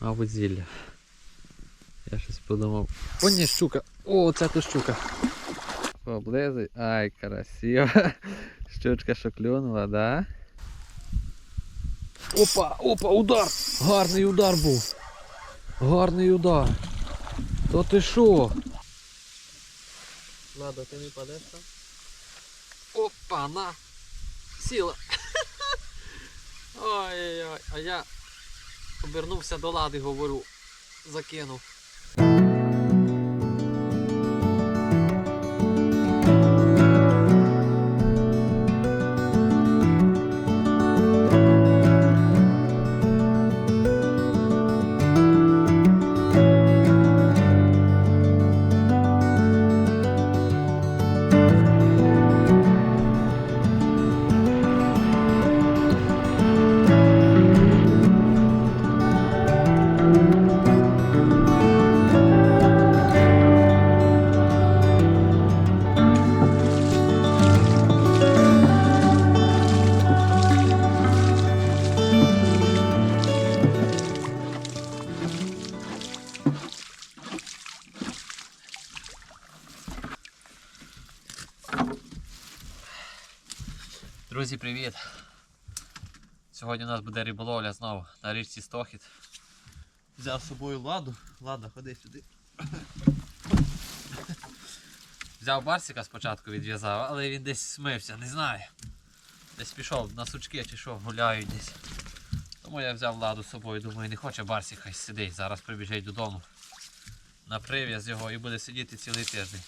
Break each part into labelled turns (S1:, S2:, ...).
S1: Мабуть, зілля. Я щось подумав. О, ні, щука! О, це то щука. Поблизуй. Ай, красиво. Щучка що клюнула, да? Опа, опа, удар! Гарний удар був. Гарний удар. То ти що?
S2: Ладно, ти не падеш там?
S1: Опа, на! Сіла. Ой-ой-ой, а я обернувся до лади, говорю, закинув. Сьогодні у нас буде риболовля знову на річці Стохід.
S2: Взяв з собою ладу. Лада, ходи сюди.
S1: Взяв барсика спочатку відв'язав, але він десь смився, не знаю. Десь пішов на сучки чи що, гуляють десь. Тому я взяв ладу з собою, думаю, не хоче барсик, хай сидить. Зараз прибіжить додому. На прив'яз його і буде сидіти цілий тиждень.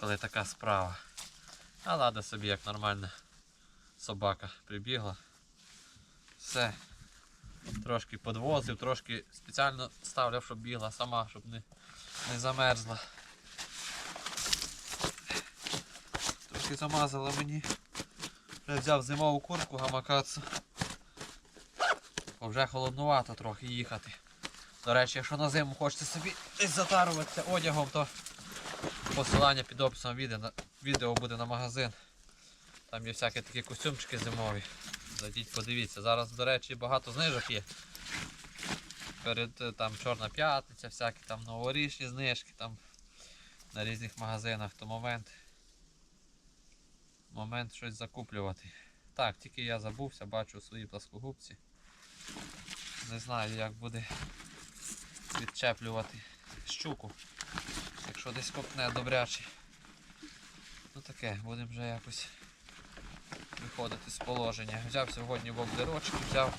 S1: Коли така справа. А лада собі як нормальна собака прибігла. Все. Трошки подвозив, трошки спеціально ставляв, щоб бігла сама, щоб не, не замерзла. Трошки замазала мені. Вже взяв зимову куртку гамакацу. Бо вже холоднувато трохи їхати. До речі, якщо на зиму хочете собі десь затаруватися одягом, то посилання під описом відео, відео буде на магазин. Там є всякі такі костюмчики зимові. Зайдіть, подивіться. Зараз, до речі, багато знижок є. Перед е, там Чорна п'ятниця, всякі там новорічні знижки там на різних магазинах, то момент. Момент щось закуплювати. Так, тільки я забувся, бачу свої пласкогубці. Не знаю, як буде відчеплювати щуку. Якщо десь копне добряче. Ну таке, будемо вже якось виходити з положення. Взяв сьогодні воблерочки, взяв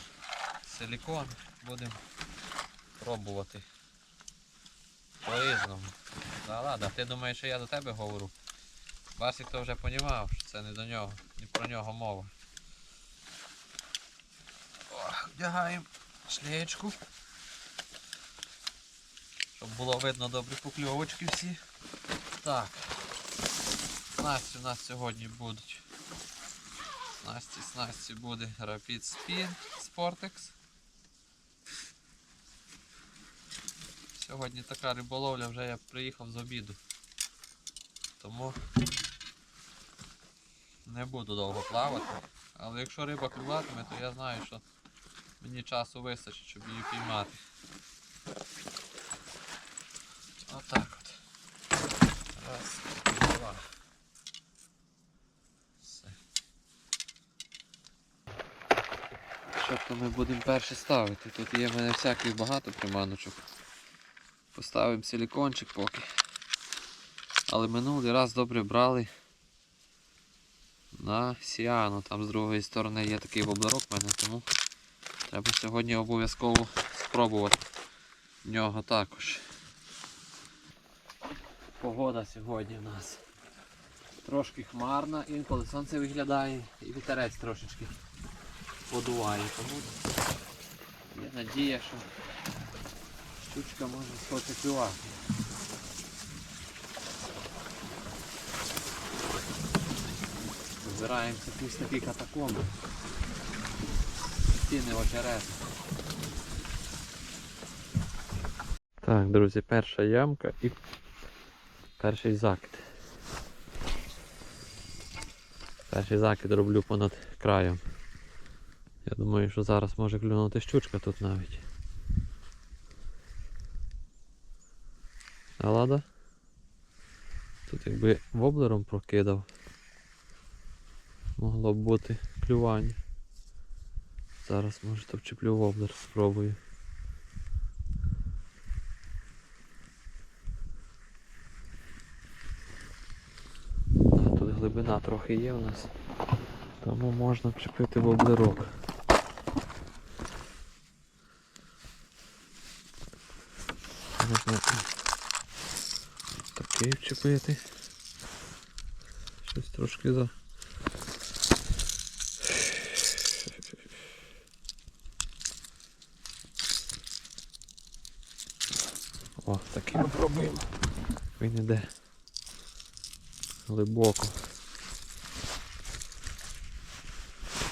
S1: силікон, будемо пробувати. По-різному. Да ладно, ти думаєш, що я до тебе говорю? Барсик то вже понімав, що це не до нього, не про нього мова. Вдягаємо шлеєчку. Щоб було видно добрі покльовочки всі. Так. Снасті у нас сьогодні будуть. Снасті, снасті буде Rapid Speed Sportex. Сьогодні така риболовля, вже я приїхав з обіду. Тому не буду довго плавати. Але якщо риба клюватиме, то я знаю, що мені часу вистачить, щоб її піймати. Отак от. Раз, два. Все. Ми будемо перше ставити? Тут є в мене всяких багато приманочок. Поставимо силікончик поки. Але минулий раз добре брали на Сіану. Там з другої сторони є такий воблерок в мене, тому треба сьогодні обов'язково спробувати нього також. Погода сьогодні в нас трошки хмарна, інколи сонце виглядає і вітерець трошечки подуває. Тому є надія, що щучка може схоче клювати. Збираємося крізь такі катакомби. Стіни очерети. Так, друзі, перша ямка і перший закид. Перший закид роблю понад краєм. Я думаю, що зараз може клюнути щучка тут навіть. А лада? Тут якби воблером прокидав. Могло б бути клювання. Зараз може то вчеплю воблер, спробую. Тут глибина трохи є у нас. Тому можна вчепити воблерок. Можна такий вчепити. Щось трошки за. О, такий попробуємо. Він іде глибоко.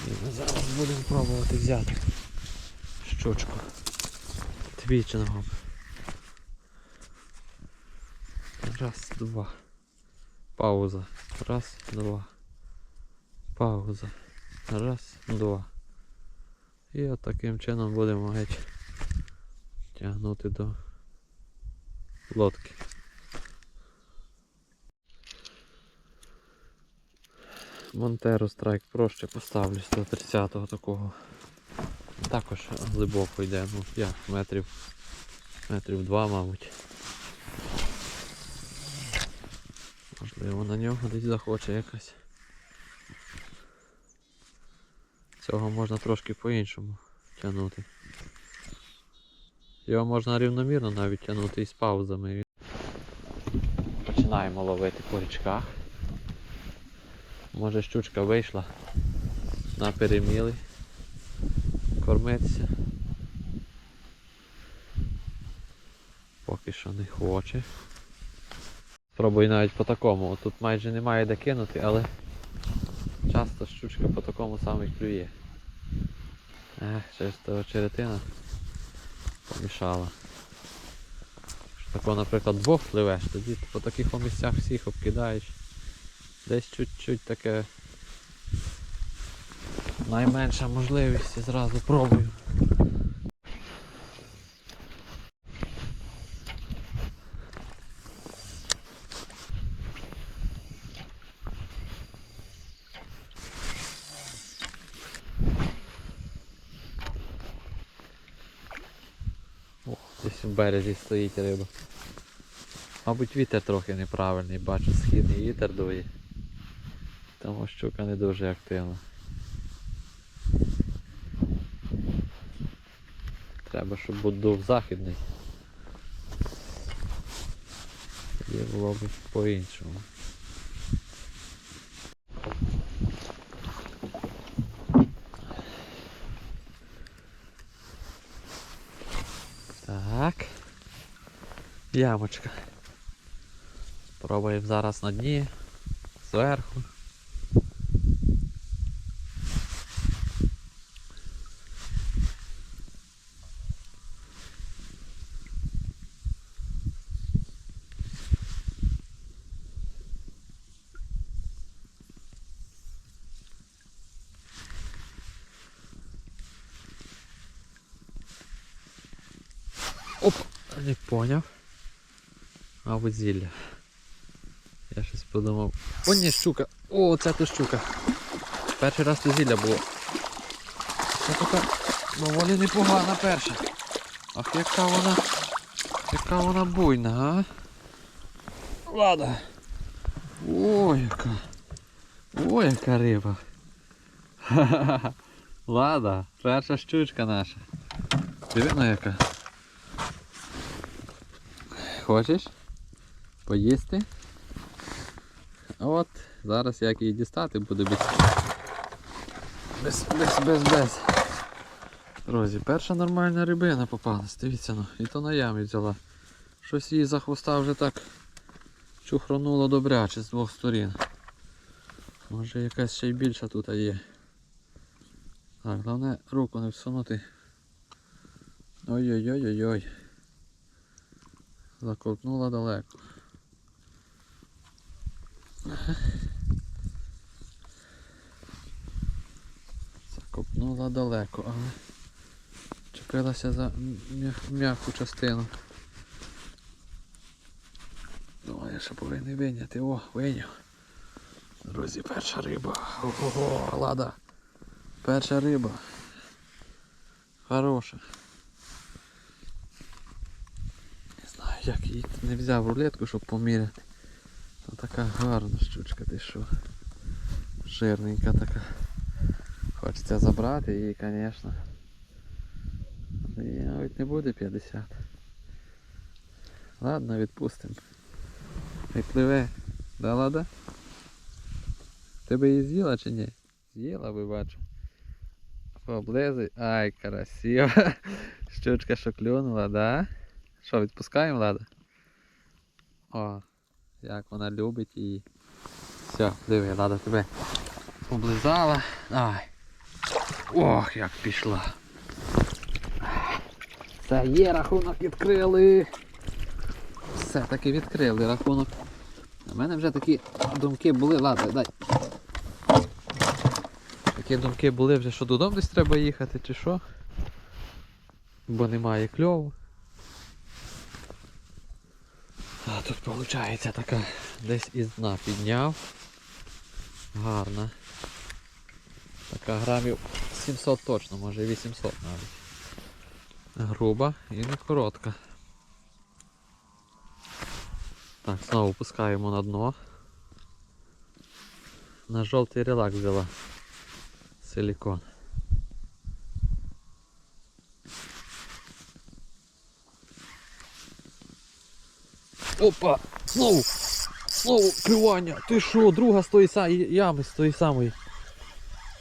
S1: І ми зараз будемо пробувати взяти щучку твічингом. Раз, два. Пауза. Раз, два. Пауза. Раз, два. І от таким чином будемо геть тягнути до лодки. Монтеро страйк проще поставлю 130-го такого. Також глибоко йде, ну як, метрів, метрів два, мабуть. Можливо на нього десь захоче якась. Цього можна трошки по-іншому тягнути. Його можна рівномірно навіть тягнути і з паузами. Починаємо ловити по річках. Може щучка вийшла на переміли кормитися. Поки що не хоче. Спробую навіть по такому. Тут майже немає де кинути, але часто щучка по такому саме клює. Ех, через того черетина помішала. Тако, наприклад, двох пливеш, тоді по таких місцях всіх обкидаєш. Десь чуть-чуть таке найменша можливість і зразу пробую. О, десь у березі стоїть риба. Мабуть, вітер трохи неправильний, бачу, східний вітер дує. Тому щука не дуже активна. Треба, щоб дув західний. Тоді було б по-іншому. Так. Ямочка. Пробуємо зараз на дні, зверху. Оп, не поняв. Мабуть, зілля. Я щось подумав. О, ні, щука. О, це то щука. Перший раз то зілля було. Це така доволі непогана перша. Ах, яка вона. Яка вона буйна, а? Лада. О, яка. О, яка риба. Ха-ха-ха. Лада, перша щучка наша. Дивно яка. Хочеш? Поїсти? От, зараз як її дістати буду без. Без, без, без, без. Друзі, перша нормальна рибина попалась, дивіться ну, і то на ямі взяла. Щось її за хвоста вже так чухронуло добряче з двох сторін. Може якась ще й більша тут є. Так, головне руку не всунути. Ой-ой-ой-ой-ой. Заковтнула далеко. Копнула далеко, але чепилася за м'яку частину. Ну, я ще повинен виняти. О, виняв. Друзі, перша риба. Ого, лада. Перша риба. Хороша. Не знаю, як її не взяв рулетку, щоб поміряти. Ну така гарна щучка, ти що. Жирненька така. Хочеться забрати її, звісно. І навіть не буде 50. Ладно, відпустимо. І пливе. Да, лада? Ти би її з'їла чи ні? З'їла би бачу. Поблизий. Ай, красиво. Щучка що клюнула, да? Що, відпускаємо, Лада? О, як вона любить її. Все, диви, Лада тебе облизала. Ай. Ох, як пішла. Це є рахунок відкрили. Все-таки відкрили рахунок. У мене вже такі думки були, ладно, дай. Такі думки були вже, що додому десь треба їхати, чи що. Бо немає кльову. Тут виходить така десь із дна підняв. Гарна. Така грамів 700 точно, може 800 навіть. Груба і не коротка. Так, знову пускаємо на дно. На жовтий релакс взяла силікон. Опа! Знову! Знову клювання! Ти що, друга з тої самої ями, з тої самої.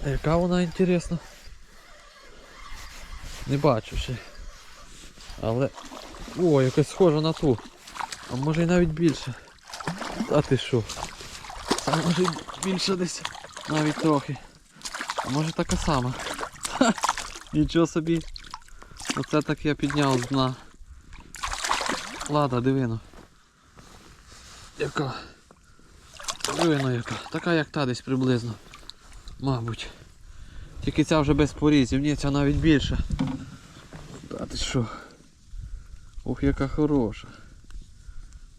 S1: А яка вона інтересна? Не бачу ще. Але... О, якась схожа на ту. А може й навіть більше. Та ти що? Це може більше десь. Навіть трохи. А може така сама. Ха, Нічого собі. Оце так я підняв з дна. Лада, дивино. Яка? Дивино яка. Така як та десь приблизно. Мабуть. Тільки ця вже без порізів, ні, ця навіть більша. Та ти що? Ох, яка хороша.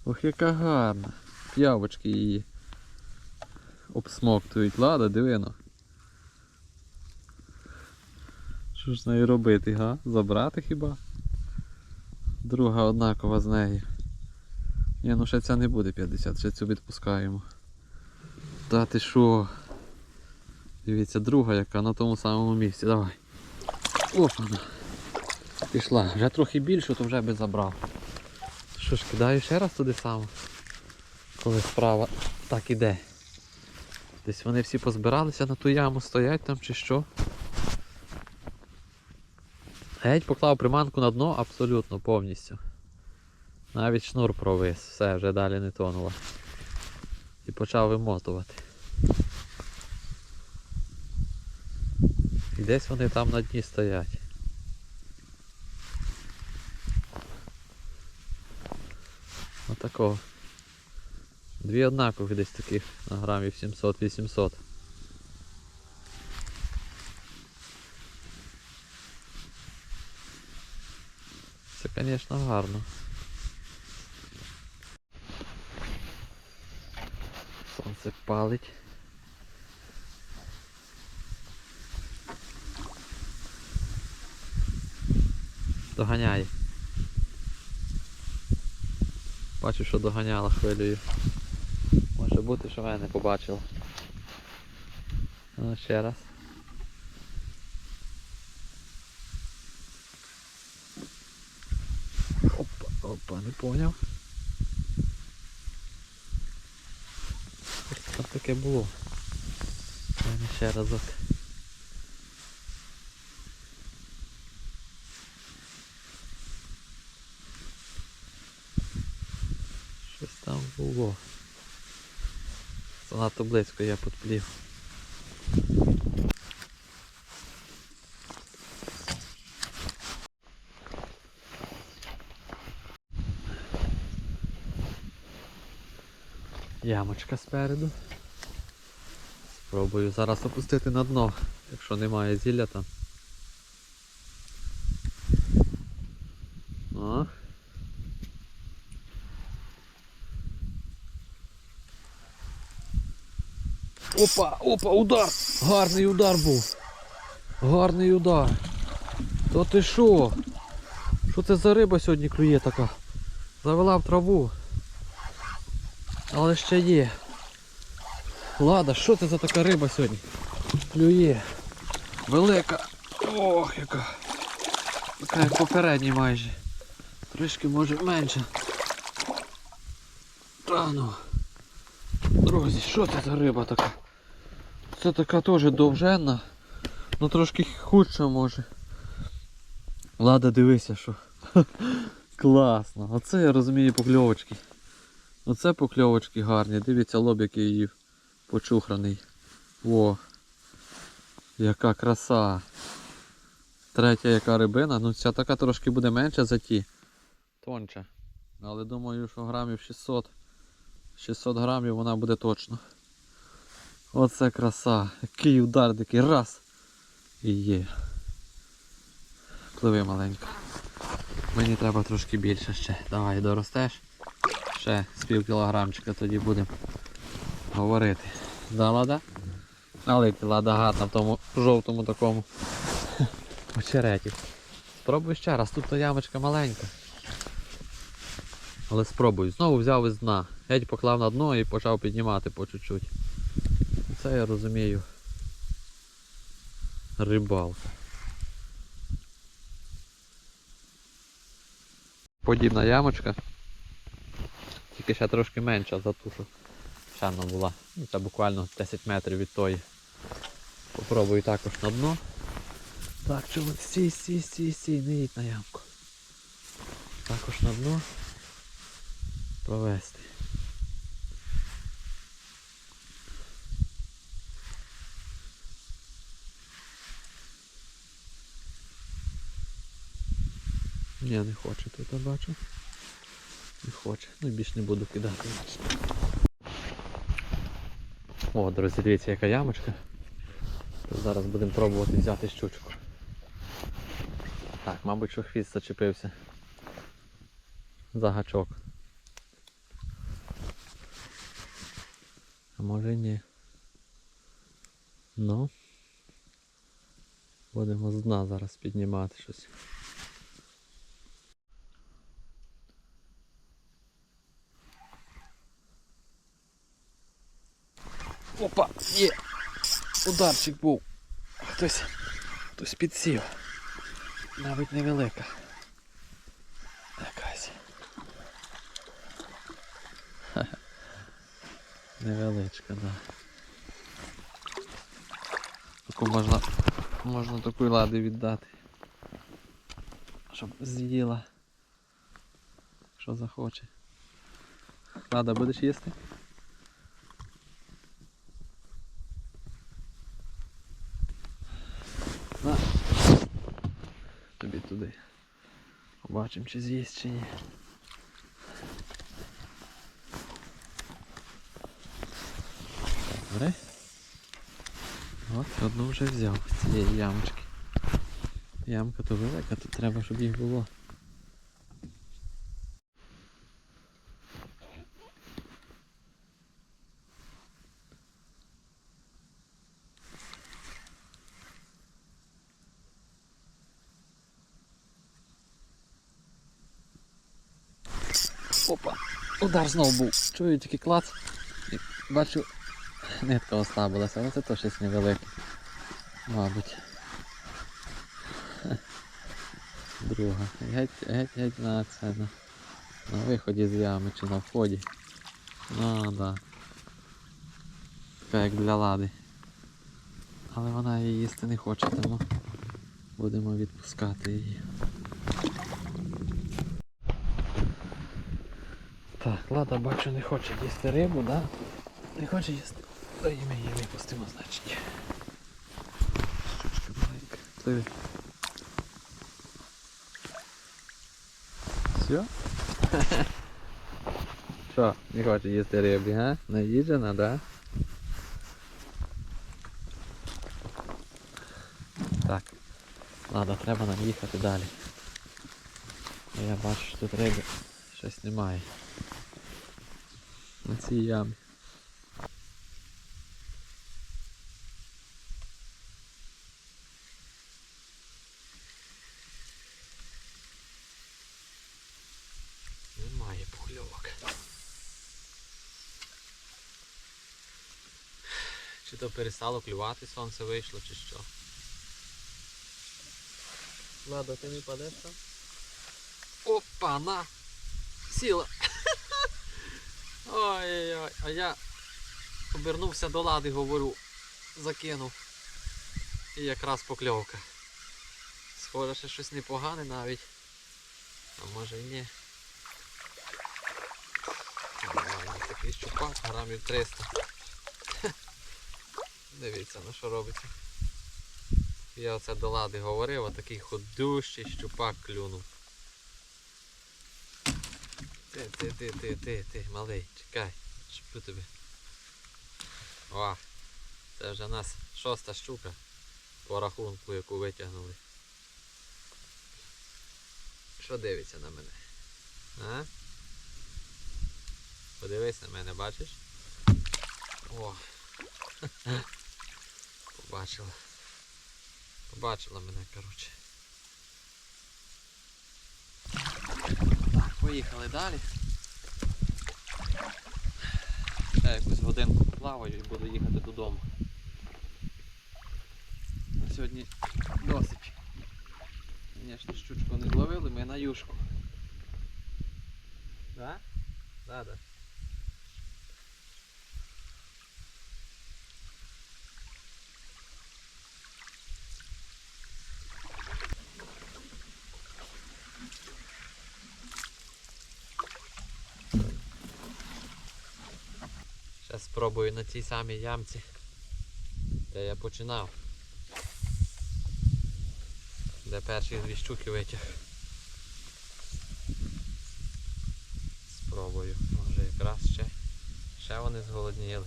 S1: Ох, яка гарна. П'явочки її обсмоктують. Лада, дивино. Що ж з нею робити, га? Забрати хіба? Друга однакова з нею. Ні, ну ще ця не буде 50, ще цю відпускаємо. Та ти що? Дивіться, друга яка на тому самому місці. Давай. Опана. Пішла. Вже трохи більше, то вже би забрав. Що ж, кидаю ще раз туди само. Коли справа так іде. Десь вони всі позбиралися на ту яму, стоять там чи що. Геть поклав приманку на дно абсолютно повністю. Навіть шнур провис, все, вже далі не тонуло. І почав вимотувати. І десь вони там на дні стоять. Отакого. Дві однакові десь таких на грамів 700-800. Це, звісно, гарно. Сонце палить. Доганяє. Бачу, що доганяла хвилею. Може бути, що мене не побачила. Ну, ще раз. Опа, опа, не поняв. Щось там таке було. Ще разок. Щось там було. Занадто близько я підплів. Ямочка спереду. Спробую зараз опустити на дно Якщо немає зілля там. О. Опа, опа, удар! Гарний удар був. Гарний удар. То ти що? Що це за риба сьогодні клює така? Завела в траву. Але ще є. Лада, що це за така риба сьогодні? Клює. Велика. Ох, яка. Така як попередній майже. Трішки може менше. Та ну. Друзі, що це за риба така? Це така теж довженна. Ну трошки худша може. Лада, дивися, що. Класно. Оце я розумію покльовочки. Оце покльовочки гарні. Дивіться, лобик її почухраний. Во. Яка краса. Третя яка рибина. Ну ця така трошки буде менша за ті. Тонче. Але думаю, що грамів 600. 600 грамів вона буде точно. Оце краса. Який удар такий. Раз. І є. Пливи маленько. Мені треба трошки більше ще. Давай доростеш. Ще з пів кілограмчика тоді будемо говорити. Да, лада? Але ти лада гарна в тому жовтому такому очереті. Спробуй ще раз, тут то ямочка маленька. Але спробуй. Знову взяв із дна. Геть поклав на дно і почав піднімати по чуть-чуть. Це я розумію. Рибалка. Подібна ямочка. Тільки ще трошки менша за ту, що була. Ну, Це буквально 10 метрів від тої. Попробую також на дно. Так, чого стій, стій, стій, стій, не їдь на ямку. Також на дно провести. Ні, не хоче тут, бачу. Не хоче. Ну і більш не буду кидати. О, друзі, дивіться, яка ямочка. Зараз будемо пробувати взяти щучку. Так, мабуть, що хвіст зачепився. За гачок. А може ні. Ну. Будемо з дна зараз піднімати щось. Опа, є! Ударчик був. Хтось, хтось підсів. Навіть невелика. Якась. Ха-ха. Невеличка, да. Таку можна, можна таку лади віддати. Щоб з'їла. Що захоче. Лада, будеш їсти? На. Тобі туди. Побачимо, чи з'їсть, чи ні. Так, бери. От, одну вже взяв з цієї ямочки. Ямка то велика, тут треба, щоб їх Опа, удар знов був. Чую тільки клац. І бачу, нитка ослабилася, але це то щось невелике. Мабуть. Друга. Геть, геть, геть на це. На, на виході з ями чи на вході. Ну да. Така як для лади. Але вона її їсти не хоче, тому будемо відпускати її. Так, Лада бачу не хоче їсти рибу, да? Не хоче їсти. І ми її випустимо, значить. Щучка маленька. Пливи. Все? Що, не хоче їсти риби, га? Наїджена, да? Ладно, треба нам їхати далі. Я бачу, що тут риби щось немає. На цій ямі. Немає пухльовок. Чи то перестало клювати, сонце вийшло, чи що?
S2: Ладно, ти не падеш там?
S1: Опа, на! Сіла! Ой-ой-ой, а я обернувся до лади, говорю, закинув. І якраз покльовка. Схоже, що щось непогане навіть. А може і ні. Такий щупак, грамів 300. Дивіться, на що робиться. Я оце до лади говорив, а такий ходущий щупак клюнув. Ти, ти, ти, ти, ти, ти, малий, чекай, шиплю тебе. О, це вже у нас шоста щука по рахунку, яку витягнули. Що дивиться на мене? А? Подивись на мене, бачиш? О! Побачила. Побачила мене, коротше. Так, поїхали далі. Я якусь годинку плаваю і буду їхати додому. Сьогодні досить. Звісно, щучку не зловили, ми на юшку. Да? Да, да. Спробую на цій самій ямці, де я починав. Де перші дві щуки витяг. Спробую. Може якраз ще. Ще вони зголодніли.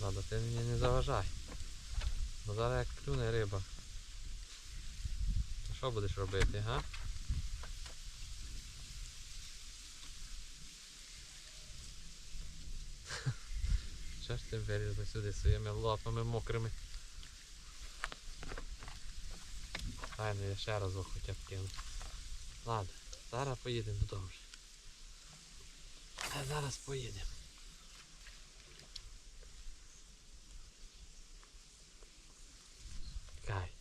S1: Ладно, ти мені не заважай. Бо зараз як клюне риба. Що будеш робити, га? Що ж ти вирізли сюди своїми лапами мокрими? Ай, ну я ще разок хоча б кину. Ладно, зараз поїдемо додому. А зараз поїдемо. Кай.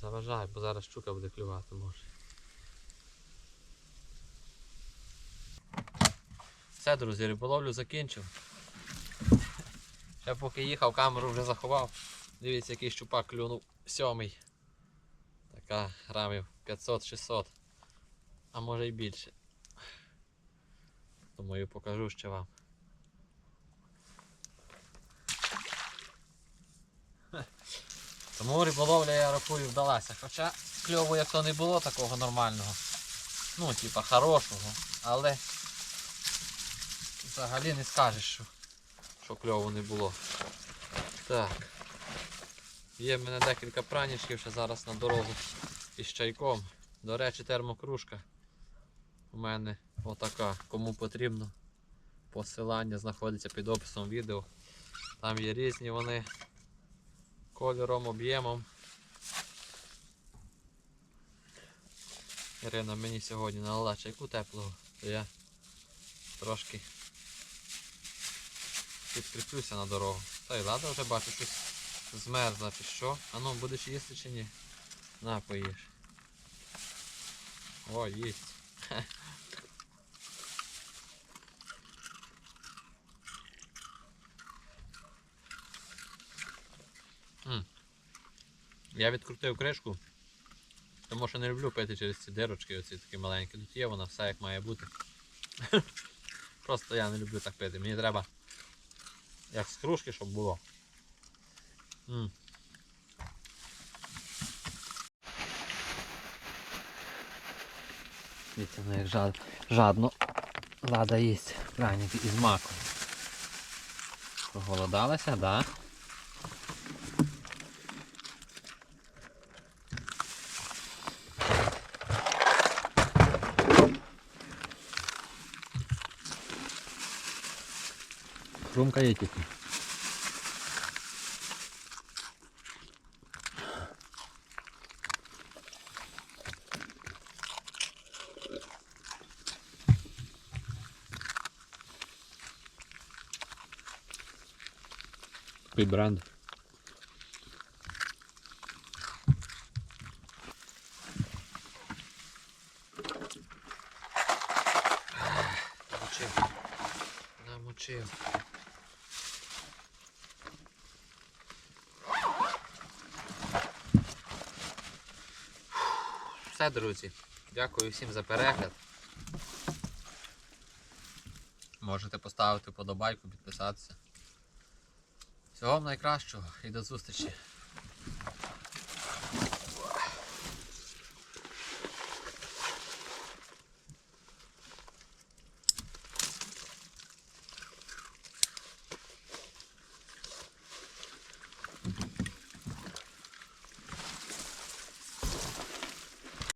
S1: Заважай, бо зараз щука буде клювати може. Все, друзі, риболовлю закінчив. Ще поки їхав, камеру вже заховав. Дивіться, який щупак клюнув сьомий. Така грамів 500-600. А може й більше. Думаю, покажу ще вам. Тому риболовля я рахую вдалася. Хоча кльову як то не було такого нормального. Ну, типа хорошого, але взагалі не скажеш, що, що кльову не було. Так. Є в мене декілька пранічків ще зараз на дорогу із чайком. До речі, термокружка. У мене отака. Кому потрібно. Посилання знаходиться під описом відео. Там є різні вони кольором, об'ємом. Ірина мені сьогодні налила чайку теплого, то я трошки підкріплюся на дорогу. Та й ладно вже бачу, щось змерзла чи що. А ну будеш їсти чи ні? На, поїж. О, їсть. М. Я відкрутив кришку, тому що не люблю пити через ці дирочки, оці такі маленькі. Тут є вона все як має бути. Просто я не люблю так пити. Мені треба як з кружки, щоб було. М. Дивіться, вона як жад... жадно Лада їсть пряники із маком. Проголодалася, да? кромка є тільки. Бренд. Намочив. Намочив. Все, друзі. Дякую всім за перегляд. Можете поставити вподобайку, підписатися. Всього вам найкращого і до зустрічі.